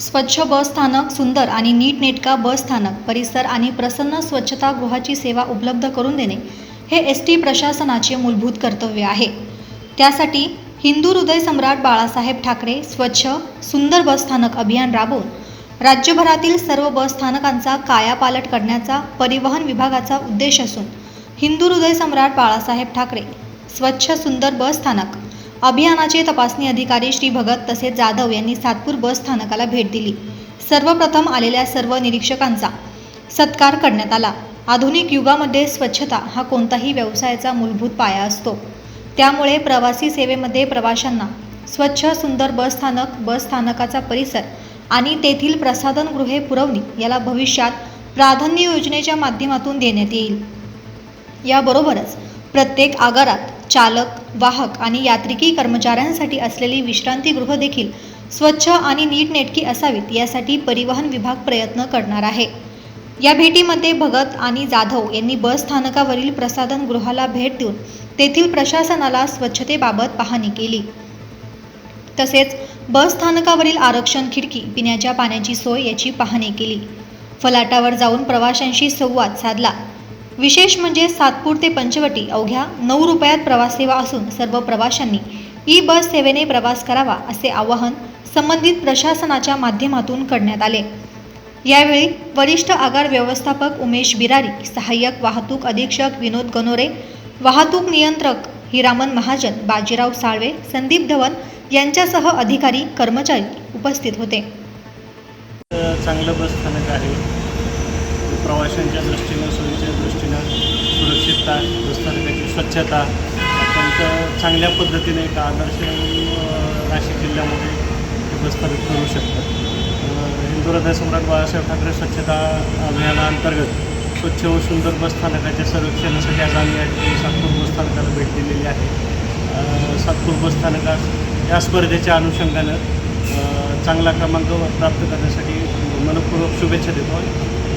स्वच्छ बस स्थानक सुंदर आणि नीटनेटका बस स्थानक परिसर आणि प्रसन्न स्वच्छतागृहाची सेवा उपलब्ध करून देणे हे एस टी प्रशासनाचे मूलभूत कर्तव्य आहे. त्यासाठी हिंदू हृदय सम्राट बाळासाहेब ठाकरे स्वच्छ सुंदर बस स्थानक अभियान राबवून राज्यभरातील सर्व बस स्थानकांचा कायापालट करण्याचा परिवहन विभागाचा उद्देश असून हिंदू हृदय सम्राट बाळासाहेब ठाकरे स्वच्छ सुंदर बस स्थानक अभियानाचे तपासणी अधिकारी श्री भगत तसेच जाधव यांनी सातपूर बस स्थानकाला भेट दिली. सर्वप्रथम आलेल्या सर्व निरीक्षकांचा सत्कार करण्यात आला. आधुनिक युगामध्ये स्वच्छता हा कोणताही व्यवसायाचा मूलभूत पाया असतो. त्यामुळे प्रवासी सेवेमध्ये प्रवाशांना स्वच्छ सुंदर बस स्थानक बस स्थानकाचा परिसर आणि तेथील प्रसाधनगृहे पुरवणी याला भविष्यात प्राधान्य योजनेच्या माध्यमातून देण्यात येईल. याबरोबरच प्रत्येक आगारात चालक वाहक आणि यात्रिकी कर्मचाऱ्यांसाठी असलेली विश्रांतीगृह देखील स्वच्छ आणि नीटनेटकी असावीत यासाठी परिवहन विभाग प्रयत्न करणार आहे. या भेटीमध्ये भगत आणि जाधव यांनी बस स्थानकावरील प्रसाधनगृहाला भेट देऊन तेथील प्रशासनाला स्वच्छतेबाबत पाहणी केली. तसेच बस स्थानकावरील आरक्षण खिडकी पिण्याच्या पाण्याची सोय याची पाहणी केली. फलाटावर जाऊन प्रवाशांशी संवाद साधला. विशेष म्हणजे सातपूर ते पंचवटी अवघ्या नऊ रुपयात प्रवास सेवा असून सर्व प्रवाशांनी ई बस सेवेने प्रवास करावा असे आवाहन संबंधित प्रशासनाच्या माध्यमातून करण्यात आले. यावेळी वरिष्ठ आगार व्यवस्थापक उमेश बिरारी सहाय्यक वाहतूक अधीक्षक विनोद गनोरे वाहतूक नियंत्रक हिरामन महाजन बाजीराव साळवे संदीप धवन यांच्यासह अधिकारी कर्मचारी उपस्थित होते. चांगलं बस स्थानक आहे. प्रवाशांच्या दृष्टीनं सोयीच्या दृष्टीनं सुरक्षितता बसस्थानकाची स्वच्छता अत्यंत चांगल्या पद्धतीने एक आदर्श नाशिक जिल्ह्यामध्ये ते बसस्थानक करू शकतात. हिंदू हृदय सम्राट बाळासाहेब ठाकरे स्वच्छता अभियानाअंतर्गत स्वच्छ व सुंदर बसस्थानकाच्या संरक्षणासाठी आज आम्ही या ठिकाणी सातपूर बसस्थानकाला भेट दिलेली आहे. सातपूर बसस्थानकास या स्पर्धेच्या अनुषंगानं चांगला क्रमांक प्राप्त करण्यासाठी मनपूर्वक शुभेच्छा देतो.